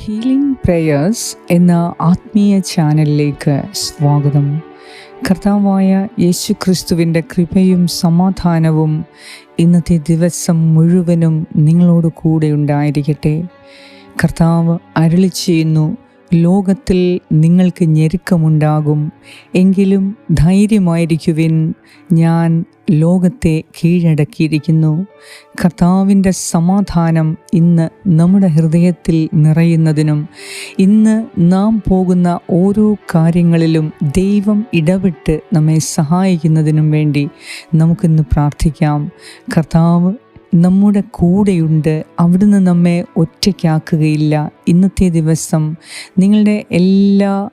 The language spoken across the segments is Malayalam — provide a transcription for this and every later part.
ഹീലിംഗ് പ്രേയേഴ്സ് എന്ന ആത്മീയ ചാനലിലേക്ക് സ്വാഗതം. കർത്താവായ യേശു ക്രിസ്തുവിന്റെ കൃപയും സമാധാനവും ഇന്നത്തെ ദിവസം മുഴുവനും നിങ്ങളോട് കൂടെ ഉണ്ടായിരിക്കട്ടെ. കർത്താവ് അരളി ചെയ്യുന്നു ലോകത്തിൽ നിങ്ങൾക്ക് ഞെരുക്കമുണ്ടാകും. എങ്കിലും ധൈര്യമായിരിക്കുവിൻ. ഞാൻ ലോകത്തെ കീഴടക്കിയിരിക്കുന്നു. കർത്താവിന്റെ സമാധാനം ഇന്ന് നമ്മുടെ ഹൃദയത്തിൽ നിറയുന്നതിനും ഇന്ന് നാം പോകുന്ന ഓരോ കാര്യങ്ങളിലും ദൈവം ഇടപെട്ട് നമ്മെ സഹായിക്കുന്നതിനും വേണ്ടി നമുക്കിന്ന് പ്രാർത്ഥിക്കാം. കർത്താവ് നമ്മുടെ കൂടെയുണ്ട്. അവിടുന്ന് നമ്മെ ഒറ്റയ്ക്കാക്കുകയില്ല. ഇന്നത്തെ ദിവസം നിങ്ങളുടെ എല്ലാ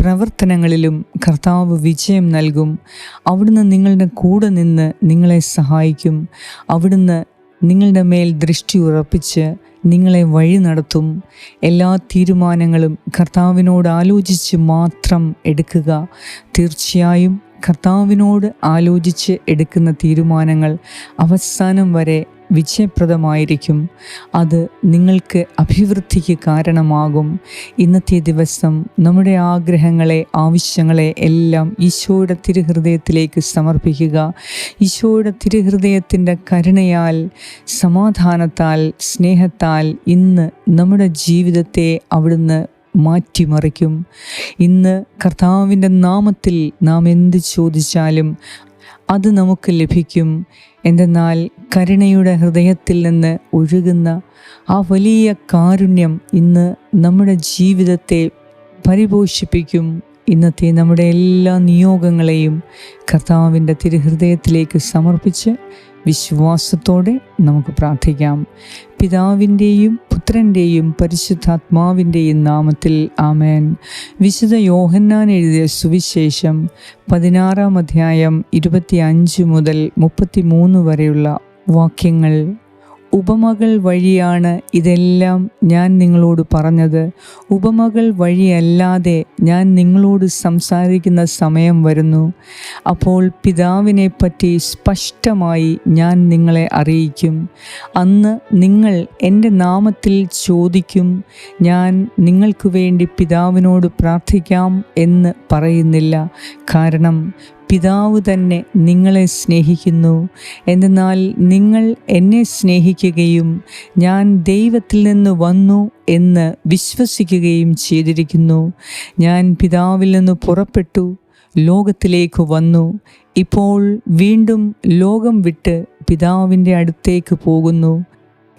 പ്രവർത്തനങ്ങളിലും കർത്താവ് വിജയം നൽകും. അവിടുന്ന് നിങ്ങളുടെ കൂടെ നിന്ന് നിങ്ങളെ സഹായിക്കും. അവിടുന്ന് നിങ്ങളുടെ മേൽ ദൃഷ്ടി ഉറപ്പിച്ച് നിങ്ങളെ വഴി നടത്തും. എല്ലാ തീരുമാനങ്ങളും കർത്താവിനോട് ആലോചിച്ച് മാത്രം എടുക്കുക. തീർച്ചയായും കർത്താവിനോട് ആലോചിച്ച് എടുക്കുന്ന തീരുമാനങ്ങൾ അവസാനം വരെ വിജയപ്രദമായിരിക്കും. അത് നിങ്ങൾക്ക് അഭിവൃദ്ധിക്ക് കാരണമാകും. ഇന്നത്തെ ദിവസം നമ്മുടെ ആഗ്രഹങ്ങളെ ആവശ്യങ്ങളെ എല്ലാം ഈശോയുടെ തിരുഹൃദയത്തിലേക്ക് സമർപ്പിക്കുക. ഈശോയുടെ തിരുഹൃദയത്തിന്റെ കരുണയാൽ സമാധാനത്താൽ സ്നേഹത്താൽ ഇന്ന് നമ്മുടെ ജീവിതത്തെ അവിടുന്ന് മാറ്റിമറിക്കും. ഇന്ന് കർത്താവിന്റെ നാമത്തിൽ നാം എന്ത് ചോദിച്ചാലും അത് നമുക്ക് ലഭിക്കും. എന്തെന്നാൽ കരുണയുടെ ഹൃദയത്തിൽ നിന്ന് ഒഴുകുന്ന ആ വലിയ കാരുണ്യം ഇന്ന് നമ്മുടെ ജീവിതത്തെ പരിപോഷിപ്പിക്കും. ഇന്നത്തെ നമ്മുടെ എല്ലാ നിയോഗങ്ങളെയും കർത്താവിന്റെ തിരുഹൃദയത്തിലേക്ക് സമർപ്പിച്ച് വിശ്വാസത്തോടെ നമുക്ക് പ്രാർത്ഥിക്കാം. പിതാവിന്റെയും പുത്രന്റെയും പരിശുദ്ധാത്മാവിന്റെയും നാമത്തിൽ ആമേൻ. വിശുദ്ധ യോഹന്നാൻ എഴുതിയ സുവിശേഷം പതിനാറാം അധ്യായം ഇരുപത്തി അഞ്ച് മുതൽ മുപ്പത്തി മൂന്ന് വരെയുള്ള വാക്യങ്ങൾ ഉപമകൾ വഴിയാണ് ഇതെല്ലാം ഞാൻ നിങ്ങളോട് പറഞ്ഞത്. ഉപമകൾ വഴിയല്ലാതെ ഞാൻ നിങ്ങളോട് സംസാരിക്കുന്ന സമയം വരുന്നു. അപ്പോൾ പിതാവിനെ പറ്റി സ്പഷ്ടമായി ഞാൻ നിങ്ങളെ അറിയിക്കും. അന്ന് നിങ്ങൾ എന്റെ നാമത്തിൽ ചോദിക്കും. ഞാൻ നിങ്ങൾക്ക് വേണ്ടി പിതാവിനോട് പ്രാർത്ഥിക്കാം എന്ന് പറയുന്നില്ല. കാരണം പിതാവ് തന്നെ നിങ്ങളെ സ്നേഹിക്കുന്നു. എന്നാൽ നിങ്ങൾ എന്നെ സ്നേഹിക്കുകയും ഞാൻ ദൈവത്തിൽ നിന്ന് വന്നു എന്ന് വിശ്വസിക്കുകയും ചെയ്തിരിക്കുന്നു. ഞാൻ പിതാവിൽ നിന്ന് പുറപ്പെട്ടു ലോകത്തിലേക്ക് വന്നു. ഇപ്പോൾ വീണ്ടും ലോകം വിട്ട് പിതാവിന്റെ അടുത്തേക്ക് പോകുന്നു.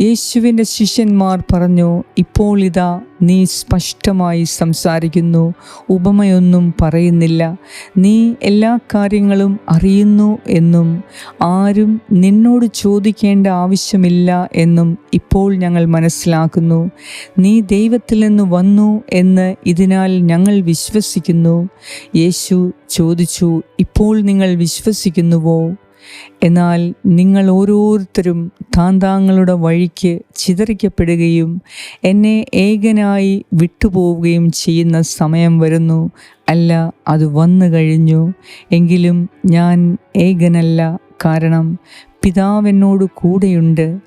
യേശുവിന്റെ ശിഷ്യന്മാർ പറഞ്ഞു ഇപ്പോൾ ഇതാ നീ സ്പഷ്ടമായി സംസാരിക്കുന്നു ഉപമയൊന്നും പറയുന്നില്ല. നീ എല്ലാ കാര്യങ്ങളും അറിയുന്നു എന്നും ആരും നിന്നോട് ചോദിക്കേണ്ട ആവശ്യമില്ല എന്നും ഇപ്പോൾ ഞങ്ങൾ മനസ്സിലാക്കുന്നു. നീ ദൈവത്തിൽ നിന്ന് വന്നു എന്ന് ഇതിനാൽ ഞങ്ങൾ വിശ്വസിക്കുന്നു. യേശു ചോദിച്ചു ഇപ്പോൾ നിങ്ങൾ വിശ്വസിക്കുന്നുവോ? എന്നാൽ നിങ്ങൾ ഓരോരുത്തരും താന്താങ്ങളുടെ വഴിക്ക് ചിതറിക്കപ്പെടുകയും എന്നെ ഏകനായി വിട്ടുപോവുകയും ചെയ്യുന്ന സമയം വരുന്നു. അല്ല അത് വന്നു കഴിഞ്ഞു. എങ്കിലും ഞാൻ ഏകനല്ല. കാരണം പിതാവെന്നോട് കൂടെയുണ്ട്.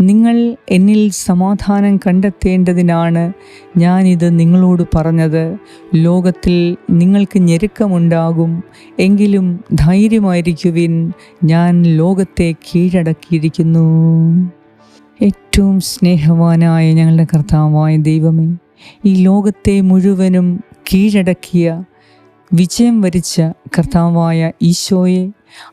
നിങ്ങൾ എന്നിൽ സമാധാനം കണ്ടെത്തേണ്ടതിനാണ് ഞാനിത് നിങ്ങളോട് പറഞ്ഞത്. ലോകത്തിൽ നിങ്ങൾക്ക് ഞെരുക്കമുണ്ടാകും. എങ്കിലും ധൈര്യമായിരിക്കുവിൻ. ഞാൻ ലോകത്തെ കീഴടക്കിയിരിക്കുന്നു. ഏറ്റവും സ്നേഹവാനായ ഞങ്ങളുടെ കർത്താവായ ദൈവമേ ഈ ലോകത്തെ മുഴുവനും കീഴടക്കിയ വിജയം വരിച്ച കർത്താവായ ഈശോയെ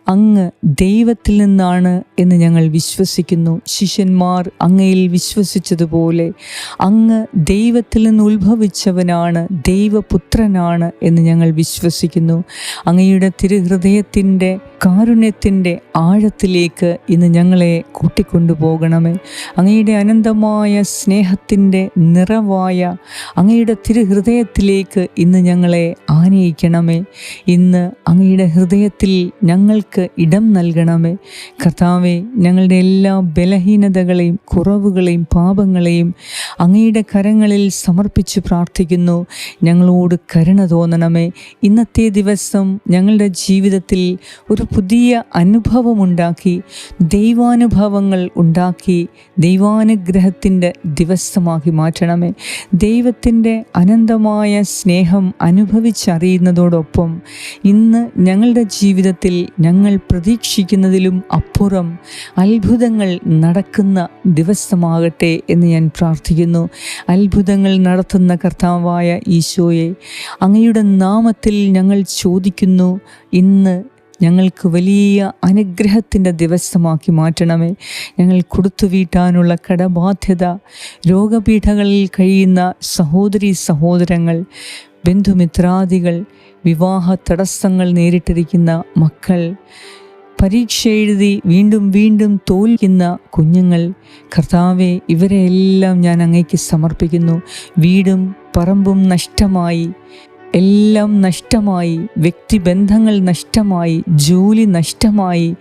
അങ്ങ് ദൈവത്തിൽ നിന്നാണ് എന്ന് ഞങ്ങൾ വിശ്വസിക്കുന്നു. ശിഷ്യന്മാർ അങ്ങയിൽ വിശ്വസിച്ചതുപോലെ അങ്ങ് ദൈവത്തിൽ നിന്ന് ഉത്ഭവിച്ചവനാണ് ദൈവപുത്രനാണ് എന്ന് ഞങ്ങൾ വിശ്വസിക്കുന്നു. അങ്ങയുടെ തിരുഹൃദയത്തിന്റെ കാരുണ്യത്തിന്റെ ആഴത്തിലേക്ക് ഇന്ന് ഞങ്ങളെ കൂട്ടിക്കൊണ്ടുപോകണമേ. അങ്ങയുടെ അനന്തമായ സ്നേഹത്തിന്റെ നിറവായ അങ്ങയുടെ തിരുഹൃദയത്തിലേക്ക് ഇന്ന് ഞങ്ങളെ ആനയിക്കണമേ. ഇന്ന് അങ്ങയുടെ ഹൃദയത്തിൽ ഞങ്ങൾക്ക് ഇടം നൽകണമേ. കർത്താവെ ഞങ്ങളുടെ എല്ലാ ബലഹീനതകളെയും കുറവുകളെയും പാപങ്ങളെയും അങ്ങയുടെ കരങ്ങളിൽ സമർപ്പിച്ച് പ്രാർത്ഥിക്കുന്നു. ഞങ്ങളോട് കരുണ തോന്നണമേ. ഇന്നത്തെ ദിവസം ഞങ്ങളുടെ ജീവിതത്തിൽ ഒരു പുതിയ അനുഭവമുണ്ടാക്കി ദൈവാനുഭവങ്ങൾ ഉണ്ടാക്കി ദൈവാനുഗ്രഹത്തിന്റെ ദിവസമാക്കി മാറ്റണമേ. ദൈവത്തിന്റെ അനന്തമായ സ്നേഹം അനുഭവിച്ചറിയുന്നതോടൊപ്പം ഇന്ന് ഞങ്ങളുടെ ജീവിതത്തിൽ ഞങ്ങൾ പ്രതീക്ഷിക്കുന്നതിലും അപ്പുറം അത്ഭുതങ്ങൾ നടക്കുന്ന ദിവസമാകട്ടെ എന്ന് ഞാൻ പ്രാർത്ഥിക്കുന്നു. അത്ഭുതങ്ങൾ നടത്തുന്ന കർത്താവായ ഈശോയെ അങ്ങയുടെ നാമത്തിൽ ഞങ്ങൾ ചോദിക്കുന്നു ഇന്ന് ഞങ്ങൾക്ക് വലിയ അനുഗ്രഹത്തിന്റെ ദിവസമാക്കി മാറ്റണമേ. ഞങ്ങൾ കൊടുത്തു വീട്ടാനുള്ള കടബാധ്യത രോഗപീഠകളിൽ കഴിയുന്ന സഹോദരി സഹോദരങ്ങൾ ബന്ധുമിത്രാദികൾ വിവാഹ തടസ്സങ്ങൾ നേരിട്ടിരിക്കുന്ന മക്കൾ പരീക്ഷ എഴുതി വീണ്ടും വീണ്ടും തോൽക്കുന്ന കുഞ്ഞുങ്ങൾ കർത്താവെ ഇവരെയെല്ലാം ഞാൻ അങ്ങേക്ക് സമർപ്പിക്കുന്നു. വീടും പറമ്പും നഷ്ടമായി. എല്ലാം നഷ്ടമായി വ്യക്തിബന്ധങ്ങൾ നഷ്ടമായി ജോലി നഷ്ടമായി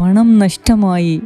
പണം നഷ്ടമായി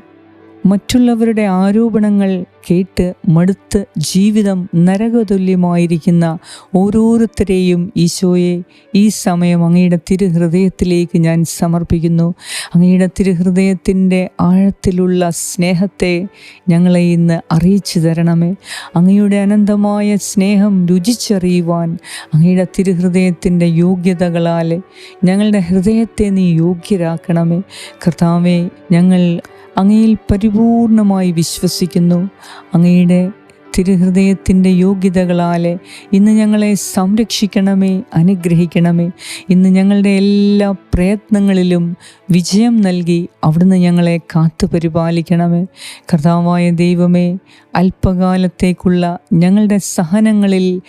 മറ്റുള്ളവരുടെ ആരോപണങ്ങൾ കേട്ട് മടുത്ത് ജീവിതം നരകതുല്യമായിരിക്കുന്ന ഓരോരുത്തരെയും ഈശോയെ ഈ സമയം അങ്ങയുടെ തിരുഹൃദയത്തിലേക്ക് ഞാൻ സമർപ്പിക്കുന്നു. അങ്ങയുടെ തിരുഹൃദയത്തിന്റെ ആഴത്തിലുള്ള സ്നേഹത്തെ ഞങ്ങളെ ഇന്ന് അറിയിച്ചു തരണമേ. അങ്ങയുടെ അനന്തമായ സ്നേഹം രുചിച്ചറിയുവാൻ അങ്ങയുടെ തിരുഹൃദയത്തിന്റെ യോഗ്യതകളാൽ ഞങ്ങളുടെ ഹൃദയത്തെ നീ യോഗ്യരാക്കണമേ. കർത്താവെ ഞങ്ങൾ അങ്ങയിൽ പരിപൂർണമായി വിശ്വസിക്കുന്നു. അങ്ങയുടെ തിരുഹൃദയത്തിന്റെ യോഗ്യതകളാൽ ഇന്ന് ഞങ്ങളെ സംരക്ഷിക്കണമേ അനുഗ്രഹിക്കണമേ. ഇന്ന് ഞങ്ങളുടെ എല്ലാ പ്രയത്നങ്ങളിലും വിജയം നൽകി അവിടുന്ന് ഞങ്ങളെ കാത്തു പരിപാലിക്കണമേ. കർത്താവായ ദൈവമേ അല്പകാലത്തേക്കുള്ള ഞങ്ങളുടെ സഹനങ്ങളിൽ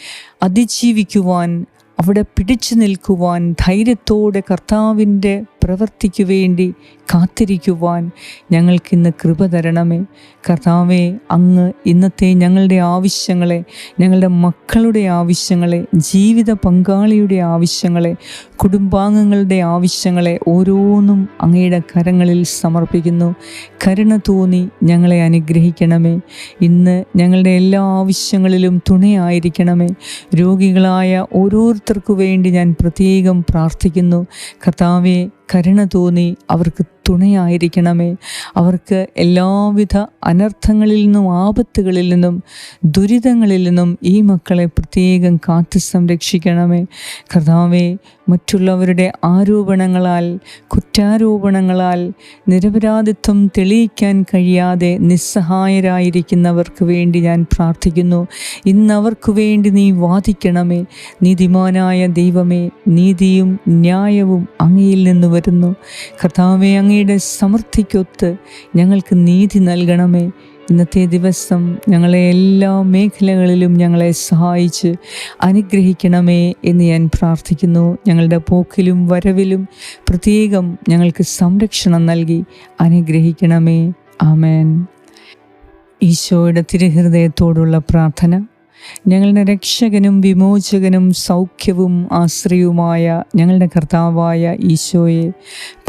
അതിജീവിക്കുവാൻ അവിടെ പിടിച്ചു നിൽക്കുവാൻ ധൈര്യത്തോടെ കർത്താവിന്റെ പ്രവൃത്തിക്ക് വേണ്ടി കാത്തിരിക്കുവാൻ ഞങ്ങൾക്കിന്ന് കൃപ തരണമേ. കർത്താവെ അങ്ങ് ഇന്നത്തെ ഞങ്ങളുടെ ആവശ്യങ്ങളെ ഞങ്ങളുടെ മക്കളുടെ ആവശ്യങ്ങളെ ജീവിത പങ്കാളിയുടെ ആവശ്യങ്ങളെ കുടുംബാംഗങ്ങളുടെ ആവശ്യങ്ങളെ ഓരോന്നും അങ്ങയുടെ കരങ്ങളിൽ സമർപ്പിക്കുന്നു. കരുണ തോന്നി ഞങ്ങളെ അനുഗ്രഹിക്കണമേ. ഇന്ന് ഞങ്ങളുടെ എല്ലാ ആവശ്യങ്ങളിലും തുണയായിരിക്കണമേ. രോഗികളായ ഓരോരുത്തർക്കു വേണ്ടി ഞാൻ പ്രത്യേകം പ്രാർത്ഥിക്കുന്നു. കർത്താവെ കരുണ തോന്നി അവർക്ക് തുണയായിരിക്കണമേ. അവർക്ക് എല്ലാവിധ അനർത്ഥങ്ങളിൽ നിന്നും ആപത്തുകളിൽ നിന്നും ദുരിതങ്ങളിൽ നിന്നും ഈ മക്കളെ പ്രത്യേകം കാത്തു സംരക്ഷിക്കണമേ. കർത്താവെ മറ്റുള്ളവരുടെ ആരോപണങ്ങളാൽ കുറ്റാരോപണങ്ങളാൽ നിരപരാധിത്വം തെളിയിക്കാൻ കഴിയാതെ നിസ്സഹായരായിരിക്കുന്നവർക്ക് വേണ്ടി ഞാൻ പ്രാർത്ഥിക്കുന്നു. ഇന്നവർക്ക് വേണ്ടി നീ വാദിക്കണമേ. നീതിമാനായ ദൈവമേ നീതിയും ന്യായവും അങ്ങയിൽ നിന്ന് വരുന്നു. കർത്താവെ അങ്ങയുടെ സമൃദ്ധിക്കൊത്ത് ഞങ്ങൾക്ക് നീതി നൽകണമേ. ഇന്നത്തെ ദിവസം ഞങ്ങളെ എല്ലാ മേഖലകളിലും ഞങ്ങളെ സഹായിച്ച് അനുഗ്രഹിക്കണമേ എന്ന് ഞാൻ പ്രാർത്ഥിക്കുന്നു. ഞങ്ങളുടെ പോക്കിലും വരവിലും പ്രത്യേകം ഞങ്ങൾക്ക് സംരക്ഷണം നൽകി അനുഗ്രഹിക്കണമേ. ആമേൻ. ഈശോയുടെ തിരുഹൃദയത്തോടുള്ള പ്രാർത്ഥന. ഞങ്ങളുടെ രക്ഷകനും വിമോചകനും സൗഖ്യവും ആശ്രയവുമായ ഞങ്ങളുടെ കർത്താവായ ഈശോയെ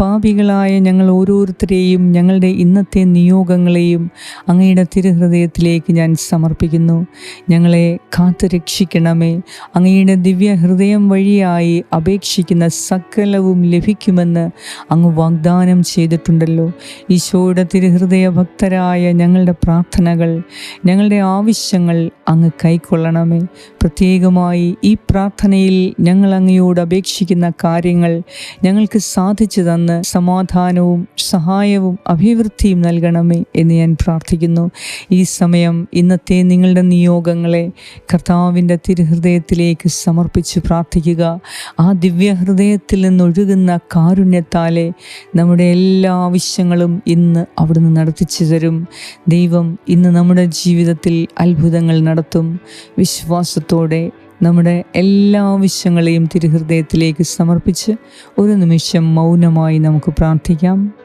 പാപികളായ ഞങ്ങൾ ഓരോരുത്തരെയും ഞങ്ങളുടെ ഇന്നത്തെ നിയോഗങ്ങളെയും അങ്ങയുടെ തിരുഹൃദയത്തിലേക്ക് ഞാൻ സമർപ്പിക്കുന്നു. ഞങ്ങളെ കാത്തു രക്ഷിക്കണമേ അങ്ങയുടെ ദിവ്യഹൃദയം വഴിയായി അപേക്ഷിക്കുന്ന സകലവും ലഭിക്കുമെന്ന് അങ്ങ് വാഗ്ദാനം ചെയ്തിട്ടുണ്ടല്ലോ. ഈശോയുടെ തിരുഹൃദയ ഭക്തരായ ഞങ്ങളുടെ പ്രാർത്ഥനകൾ ഞങ്ങളുടെ ആവശ്യങ്ങൾ അങ്ങ് കൈക്കൊള്ളണമേ പ്രത്യേകമായി ഈ പ്രാർത്ഥനയിൽ ഞങ്ങൾ അങ്ങയോട് അപേക്ഷിക്കുന്ന കാര്യങ്ങൾ ഞങ്ങൾക്ക് സാധിച്ചു തന്ന് സമാധാനവും സഹായവും അഭിവൃദ്ധിയും നൽകണമേ എന്ന് ഞാൻ പ്രാർത്ഥിക്കുന്നു. ഈ സമയം ഇന്നത്തെ നിങ്ങളുടെ നിയോഗങ്ങളെ കർത്താവിന്റെ തിരുഹൃദയത്തിലേക്ക് സമർപ്പിച്ച് പ്രാർത്ഥിക്കുക. ആ ദിവ്യഹൃദയത്തിൽ നിന്നൊഴുകുന്ന കാരുണ്യത്താലെ നമ്മുടെ എല്ലാ ആവശ്യങ്ങളും ഇന്ന് അവിടുന്ന് നടത്തിച്ചു തരും. ദൈവം ഇന്ന് നമ്മുടെ ജീവിതത്തിൽ അത്ഭുതങ്ങൾ നടത്തും. വിശ്വാസത്തോടെ നമ്മുടെ എല്ലാ ആവശ്യങ്ങളെയും തിരുഹൃദയത്തിലേക്ക് സമർപ്പിച്ച് ഒരു നിമിഷം മൗനമായി നമുക്ക് പ്രാർത്ഥിക്കാം.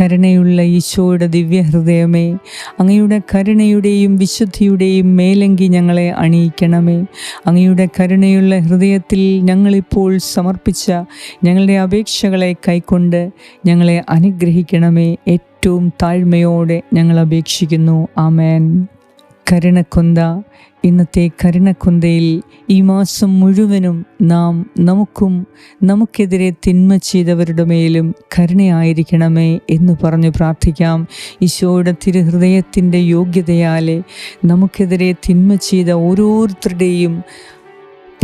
കരുണയുള്ള ഈശോയുടെ ദിവ്യഹൃദയമേ അങ്ങയുടെ കരുണയുടെയും വിശുദ്ധിയുടെയും മേലങ്കി ഞങ്ങളെ അണിയിക്കണമേ. അങ്ങയുടെ കരുണയുള്ള ഹൃദയത്തിൽ ഞങ്ങളിപ്പോൾ സമർപ്പിച്ച ഞങ്ങളുടെ അപേക്ഷകളെ കൈക്കൊണ്ട് ഞങ്ങളെ അനുഗ്രഹിക്കണമേ. ഏറ്റവും താഴ്മയോടെ ഞങ്ങൾ അപേക്ഷിക്കുന്നു. ആമേൻ. കരുണക്കൊന്ത. ഇന്നത്തെ കരുണക്കൊന്തയിൽ ഈ മാസം മുഴുവനും നാം നമുക്കും നമുക്കെതിരെ തിന്മ ചെയ്തവരുടെ മേലും കരുണയായിരിക്കണമേ എന്ന് പറഞ്ഞു പ്രാർത്ഥിക്കാം. ഈശോയുടെ തിരുഹൃദയത്തിന്റെ യോഗ്യതയാലെ നമുക്കെതിരെ തിന്മ ചെയ്ത ഓരോരുത്തരുടെയും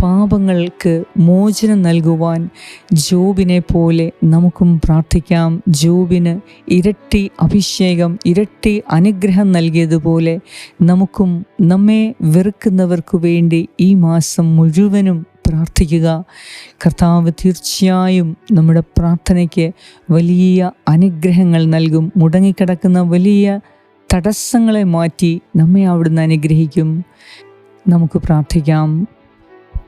പാപങ്ങൾക്ക് മോചനം നൽകുവാൻ ജോബിനെ പോലെ നമുക്കും പ്രാർത്ഥിക്കാം. ജോബിന് ഇരട്ടി അഭിഷേകം ഇരട്ടി അനുഗ്രഹം നൽകിയതുപോലെ നമുക്കും നമ്മെ വെറുക്കുന്നവർക്കു വേണ്ടി ഈ മാസം മുഴുവനും പ്രാർത്ഥിക്കുക. കർത്താവ് തീർച്ചയായും നമ്മുടെ പ്രാർത്ഥനയ്ക്ക് വലിയ അനുഗ്രഹങ്ങൾ നൽകും. മുടങ്ങിക്കിടക്കുന്ന വലിയ തടസ്സങ്ങളെ മാറ്റി നമ്മെ അവിടുന്ന് അനുഗ്രഹിക്കും. നമുക്ക് പ്രാർത്ഥിക്കാം.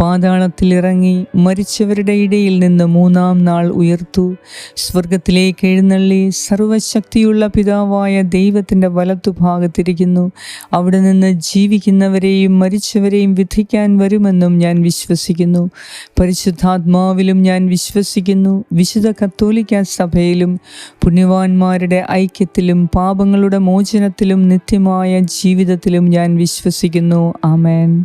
പാതാളത്തിൽ ഇറങ്ങി മരിച്ചവരുടെ ഇടയിൽ നിന്ന് മൂന്നാം നാൾ ഉയർത്തു. സ്വർഗത്തിലേക്ക് എഴുന്നള്ളി സർവശക്തിയുള്ള പിതാവായ ദൈവത്തിന്റെ വലത്തുഭാഗത്തിരിക്കുന്നു. അവിടെ നിന്ന് ജീവിക്കുന്നവരെയും മരിച്ചവരെയും വിധിക്കാൻ വരുമെന്നും ഞാൻ വിശ്വസിക്കുന്നു. പരിശുദ്ധാത്മാവിലും ഞാൻ വിശ്വസിക്കുന്നു. വിശുദ്ധ കത്തോലിക്ക സഭയിലും പുണ്യവാന്മാരുടെ ഐക്യത്തിലും പാപങ്ങളുടെ മോചനത്തിലും നിത്യമായ ജീവിതത്തിലും ഞാൻ വിശ്വസിക്കുന്നു. ആമേൻ.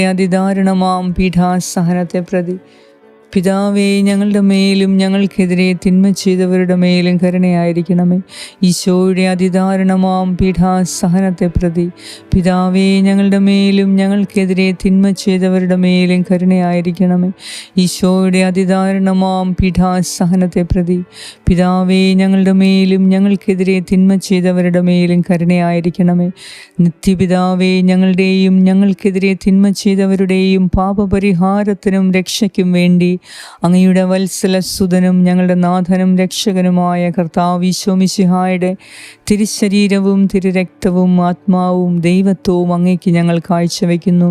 അതിദാരുണമാം പീഠാസഹനത്തെ പ്രതി പിതാവേ ഞങ്ങളുടെ മേലും ഞങ്ങൾക്കെതിരെ തിന്മ ചെയ്തവരുടെ മേലും കരുണയായിരിക്കണമേ. ഈശോയുടെ അതിദാരുണമാം പീഠാസഹനത്തെ പ്രതി. പിതാവേ ഞങ്ങളുടെ മേലും ഞങ്ങൾക്കെതിരെ തിന്മ ചെയ്തവരുടെ മേലും കരുണയായിരിക്കണമേ. ഈശോയുടെ അതിദാരുണമാം പീഠാസഹനത്തെ പ്രതി. പിതാവേ ഞങ്ങളുടെ മേലും ഞങ്ങൾക്കെതിരെ തിന്മ ചെയ്തവരുടെ മേലും കരുണയായിരിക്കണമേ. നിത്യപിതാവേ ഞങ്ങളുടെയും ഞങ്ങൾക്കെതിരെ തിന്മ ചെയ്തവരുടെയും പാപപരിഹാരത്തിനും രക്ഷയ്ക്കും വേണ്ടി അങ്ങയുടെ വത്സല സുതനും ഞങ്ങളുടെ നാഥനും രക്ഷകനുമായ കർത്താവിശ്വമിശിഹായുടെ തിരുശരീരവും തിരുരക്തവും ആത്മാവും ദൈവത്വവും അങ്ങേക്ക് ഞങ്ങൾ കാഴ്ചവെക്കുന്നു.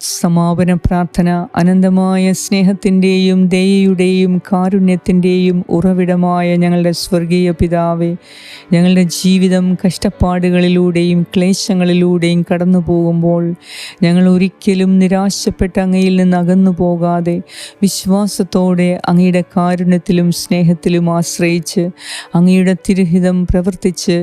സമാപന പ്രാർത്ഥന അനന്തമായ സ്നേഹത്തിന്റെയും ദയയുടെയും കാരുണ്യത്തിന്റെയും ഉറവിടമായ ഞങ്ങളുടെ സ്വർഗീയ പിതാവേ ഞങ്ങളുടെ ജീവിതം കഷ്ടപ്പാടുകളിലൂടെയും ക്ലേശങ്ങളിലൂടെയും കടന്നു പോകുമ്പോൾ ഞങ്ങൾ ഒരിക്കലും നിരാശപ്പെട്ട് അങ്ങയിൽ നിന്ന് അകന്നു പോകാതെ വിശ്വാസത്തോടെ അങ്ങയുടെ കാരുണ്യത്തിലും സ്നേഹത്തിലും ആശ്രയിച്ച് അങ്ങയുടെ തിരുഹിതം പ്രവർത്തിച്ച്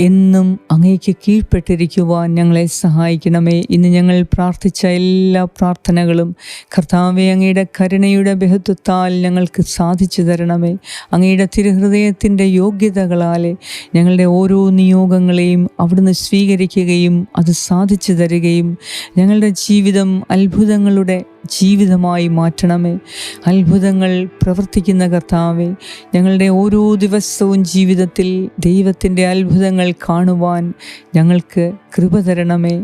എന്നും അങ്ങേക്ക് കീഴ്പ്പെട്ടിരിക്കുവാൻ ഞങ്ങളെ സഹായിക്കണമേ. ഇന്ന് ഞങ്ങൾ പ്രാർത്ഥിച്ച എല്ലാ പ്രാർത്ഥനകളും കർത്താവെ അങ്ങയുടെ കരുണയുടെ ബഹുത്വത്താൽ ഞങ്ങൾക്ക് സാധിച്ചു തരണമേ. അങ്ങയുടെ തിരുഹൃദയത്തിന്റെ യോഗ്യതകളാലെ ഞങ്ങളുടെ ഓരോ നിയോഗങ്ങളെയും അവിടുന്ന് സ്വീകരിക്കുകയും അത് സാധിച്ചു തരികയും ഞങ്ങളുടെ ജീവിതം അത്ഭുതങ്ങളുടെ ജീവിതമായി മാറ്റണമേ. അത്ഭുതങ്ങൾ പ്രവർത്തിക്കുന്ന കർത്താവെ ഞങ്ങളുടെ ഓരോ ദിവസവും ജീവിതത്തിൽ ദൈവത്തിന്റെ അത്ഭുതങ്ങൾ കാണുവാൻ ഞങ്ങൾക്ക് കൃപ തരണമേ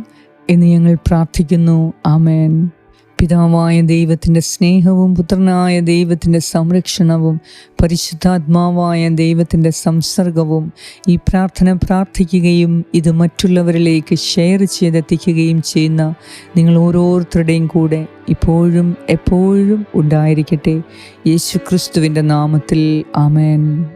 എന്ന് ഞങ്ങൾ പ്രാർത്ഥിക്കുന്നു. ആമേൻ. പിതാവായ ദൈവത്തിന്റെ സ്നേഹവും പുത്രനായ ദൈവത്തിന്റെ സംരക്ഷണവും പരിശുദ്ധാത്മാവായ ദൈവത്തിന്റെ സംസർഗവും ഈ പ്രാർത്ഥന പ്രാർത്ഥിക്കുകയും ഇത് മറ്റുള്ളവരിലേക്ക് ഷെയർ ചെയ്തെത്തിക്കുകയും ചെയ്യുന്ന നിങ്ങൾ ഓരോരുത്തരുടെയും കൂടെ ഇപ്പോഴും എപ്പോഴും ഉണ്ടായിരിക്കട്ടെ. യേശു ക്രിസ്തുവിന്റെ നാമത്തിൽ. ആമേൻ.